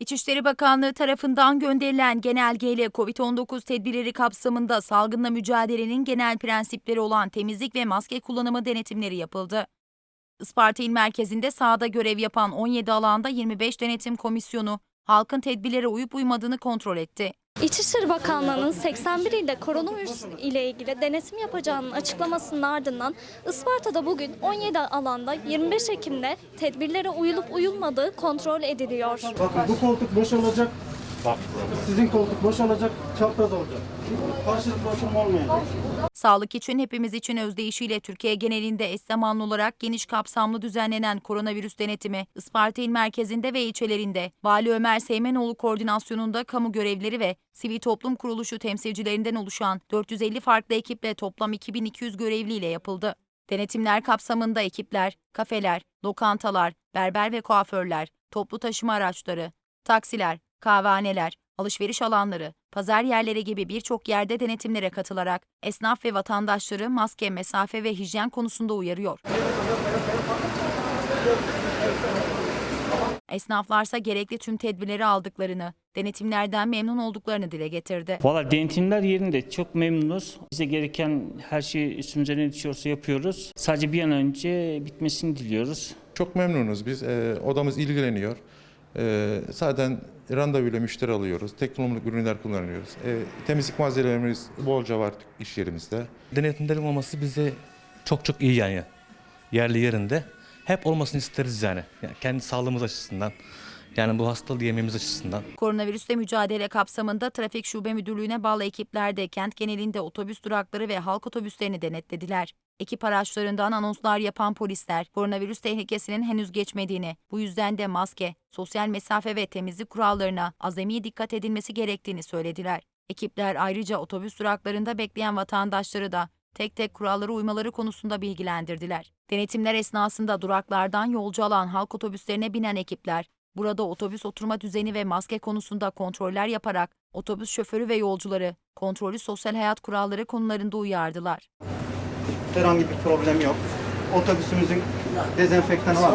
İçişleri Bakanlığı tarafından gönderilen genelgeyle COVID-19 tedbirleri kapsamında salgınla mücadelenin genel prensipleri olan temizlik ve maske kullanımı denetimleri yapıldı. Isparta İl Merkezi'nde sahada görev yapan 17 alanda 25 denetim komisyonu halkın tedbirlere uyup uymadığını kontrol etti. İçişleri Bakanlığı'nın 81 ilde koronavirüs ile ilgili denetim yapacağının açıklamasının ardından Isparta'da bugün 17 alanda 25 Ekim'de tedbirlere uyulup uyulmadığı kontrol ediliyor. Bakın bu koltuk boşalacak. Sizin koltuk boşalacak, çapraz olacak. Karşılıklı oturum olmayacak. Sağlık için hepimiz için özdeyişiyle Türkiye genelinde eş zamanlı olarak geniş kapsamlı düzenlenen koronavirüs denetimi Isparta İl Merkezi'nde ve ilçelerinde Vali Ömer Seymenoğlu koordinasyonunda kamu görevlileri ve sivil toplum kuruluşu temsilcilerinden oluşan 450 farklı ekiple toplam 2200 görevliyle yapıldı. Denetimler kapsamında ekipler, kafeler, lokantalar, berber ve kuaförler, toplu taşıma araçları, taksiler, kahvehaneler, alışveriş alanları, pazar yerleri gibi birçok yerde denetimlere katılarak esnaf ve vatandaşları maske, mesafe ve hijyen konusunda uyarıyor. Esnaflarsa gerekli tüm tedbirleri aldıklarını, denetimlerden memnun olduklarını dile getirdi. Valla denetimler yerinde çok memnunuz. Bize gereken her şeyi üstümüze ne düşüyorsa yapıyoruz. Sadece bir an önce bitmesini diliyoruz. Çok memnunuz biz. Ee, odamız ilgileniyor. Ee, zaten randevuyla müşteri alıyoruz. Teknolojik ürünler kullanıyoruz. Ee, temizlik malzemelerimiz bolca var iş yerimizde. denetimlerin olması bize çok çok iyi yani. Yerli yerinde. Hep olmasını isteriz yani. yani kendi sağlığımız açısından. Yani bu hastalığı yememiz açısından. Koronavirüsle mücadele kapsamında Trafik Şube Müdürlüğü'ne bağlı ekipler de kent genelinde otobüs durakları ve halk otobüslerini denetlediler. Ekip araçlarından anonslar yapan polisler, koronavirüs tehlikesinin henüz geçmediğini, bu yüzden de maske, sosyal mesafe ve temizlik kurallarına azami dikkat edilmesi gerektiğini söylediler. Ekipler ayrıca otobüs duraklarında bekleyen vatandaşları da tek tek kurallara uymaları konusunda bilgilendirdiler. Denetimler esnasında duraklardan yolcu alan halk otobüslerine binen ekipler, burada otobüs oturma düzeni ve maske konusunda kontroller yaparak otobüs şoförü ve yolcuları kontrollü sosyal hayat kuralları konularında uyardılar. Herhangi bir problem yok. Otobüsümüzün dezenfektanı var.